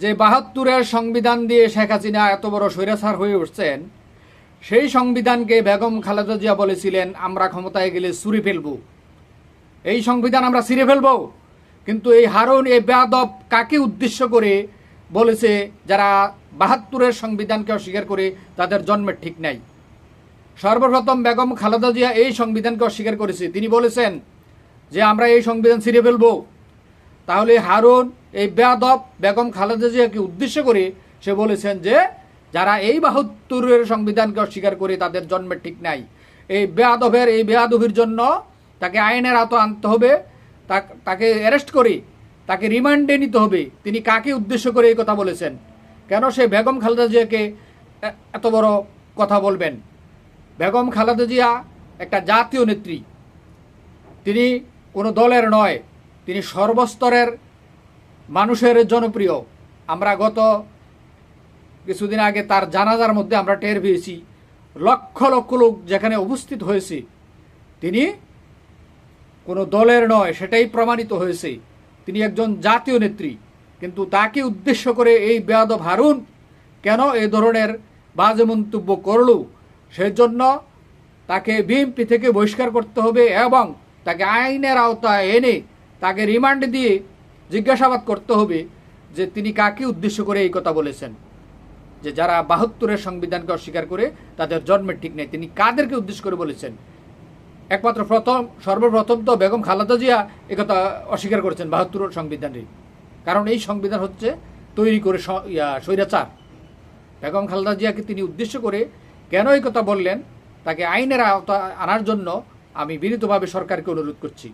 যে বাহাত্তরের সংবিধান দিয়ে শেখ হাসিনা এত বড় স্বৈরাচার হয়ে উঠছেন, সেই সংবিধানকে বেগম খালেদা জিয়া বলেছিলেন, আমরা ক্ষমতায় গেলে চুরি ফেলব। এই সংবিধান আমরা ছিঁড়ে ফেলব। কিন্তু এই হারুন এই বেয়াদব কাকে উদ্দেশ্য করে বলেছে, যারা বাহাত্তরের সংবিধানকে অস্বীকার করে তাদের জন্মের ঠিক নাই? সর্বপ্রথম বেগম খালেদা জিয়া এই সংবিধানকে অস্বীকার করেছে। তিনি বলেছেন যে, আমরা এই সংবিধান ছিঁড়ে ফেলব। তাহলে হারুন এই বেয়াদব বেগম খালেদা জিয়াকে উদ্দেশ্য করে সে বলেছেন যে, যারা এই বাহাত্তরের সংবিধানকে অস্বীকার করে তাদের জন্মের ঠিক নাই। এই বেয়াদবের, এই বেয়াদবির জন্য তাকে আইনের আওতা আনতে হবে, তাকে অ্যারেস্ট করে, তাকে রিমান্ডে নিতে হবে। তিনি কাকে উদ্দেশ্য করে এই কথা বলেছেন? কেন সে বেগম খালেদা জিয়াকে এত বড় কথা বলবেন? বেগম খালেদা জিয়া একটা জাতীয় নেত্রী। তিনি কোনো দলের নয়, তিনি সর্বস্তরের মানুষের জনপ্রিয়। আমরা গত কিছুদিন আগে তার জানাজার মধ্যে আমরা টের পেয়েছি। লক্ষ লক্ষ লোক যেখানে উপস্থিত হয়েছে, তিনি কোনো দলের নয়, সেটাই প্রমাণিত হয়েছে। তিনি একজন জাতীয় নেত্রী, কিন্তু তাকে উদ্দেশ্য করে এই বেয়াদব হারুন কেন এই ধরনের বাজে মন্তব্য করল, সেজন্য তাকে বিএমপি থেকে বহিষ্কার করতে হবে এবং তাকে আইনের আওতায় এনে তাকে রিমান্ড দিয়ে জিজ্ঞাসাবাদ করতে হবে যে তিনি কাকে উদ্দেশ্য করে এই কথা বলেছেন। যে যারা বাহাত্তরের সংবিধানকে অস্বীকার করে তাদের জন্মের ঠিক নেই, তিনি কাদেরকে উদ্দেশ্য করে বলেছেন? একমাত্র প্রথম, সর্বপ্রথম তো বেগম খালেদা জিয়া একথা অস্বীকার করেছেন বাহাত্তর সংবিধানটি। কারণ এই সংবিধান হচ্ছে তৈরি করে স্বৈরাচার। বেগম খালেদা জিয়াকে তিনি উদ্দেশ্য করে কেন এই কথা বললেন, তাকে আইনের আওতা আনার জন্য আমি বিনীতভাবে সরকারকে অনুরোধ করছি।